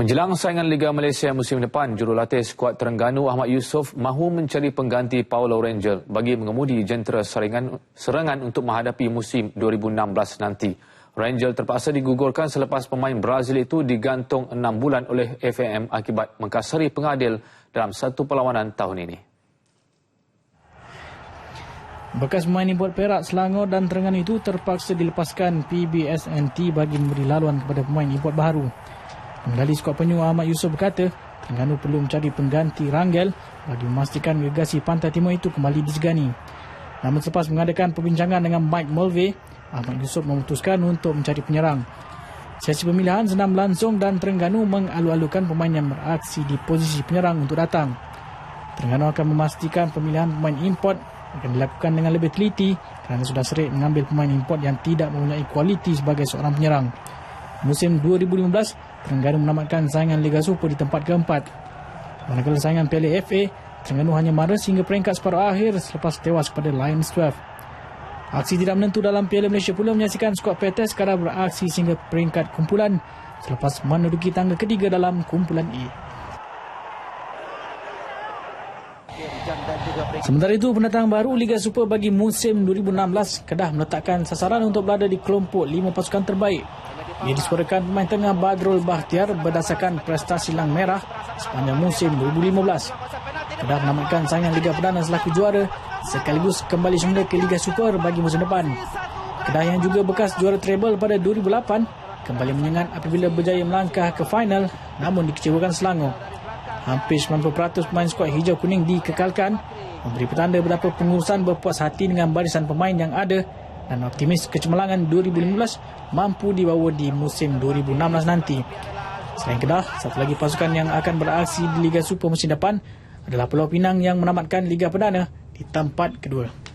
Menjelang saingan Liga Malaysia musim depan, jurulatih skuad Terengganu Ahmad Yusof mahu mencari pengganti Paulo Rangel bagi mengemudi jentera serangan, serangan untuk menghadapi musim 2016 nanti. Rangel terpaksa digugurkan selepas pemain Brazil itu digantung 6 bulan oleh FAM akibat mengkasari pengadil dalam satu perlawanan tahun ini. Bekas pemain import Perak, Selangor dan Terengganu itu terpaksa dilepaskan PBSNT bagi memberi laluan kepada pemain import baru. Pengendali skuad penyu Ahmad Yusof berkata, Terengganu perlu mencari pengganti Rangel bagi memastikan gegasi Pantai Timur itu kembali disegani. Namun selepas mengadakan perbincangan dengan Mike Mulvey, Ahmad Yusof memutuskan untuk mencari penyerang. Sesi pemilihan senam langsung dan Terengganu mengalu-alukan pemain yang beraksi di posisi penyerang untuk datang. Terengganu akan memastikan pemilihan pemain import akan dilakukan dengan lebih teliti kerana sudah serik mengambil pemain import yang tidak mempunyai kualiti sebagai seorang penyerang. Musim 2015, Terengganu menamatkan saingan Liga Super di tempat keempat. Manakala saingan Piala FA, Terengganu hanya maras hingga peringkat separuh akhir selepas tewas kepada Lions 12. Aksi tidak menentu dalam Piala Malaysia pula menyaksikan skuad PTS kadar beraksi sehingga peringkat kumpulan selepas menduduki tangga ketiga dalam kumpulan A. Sementara itu, pendatang baru Liga Super bagi musim 2016 Kedah meletakkan sasaran untuk berada di kelompok 5 pasukan terbaik ia disuarakan pemain tengah Badrul Bahtiar berdasarkan prestasi lang merah sepanjang musim 2015. Kedah menamatkan saingan Liga Perdana selaku juara sekaligus kembali semula ke Liga Super bagi musim depan. Kedah yang juga bekas juara treble pada 2008 kembali menyengat apabila berjaya melangkah ke final namun dikecewakan Selangor. Hampir 90% pemain skuad hijau kuning dikekalkan memberi petanda betapa pengurusan berpuas hati dengan barisan pemain yang ada dan optimis kecemerlangan 2015 mampu dibawa di musim 2016 nanti. Selain Kedah, satu lagi pasukan yang akan beraksi di Liga Super musim depan adalah Pulau Pinang yang menamatkan Liga Perdana di tempat kedua.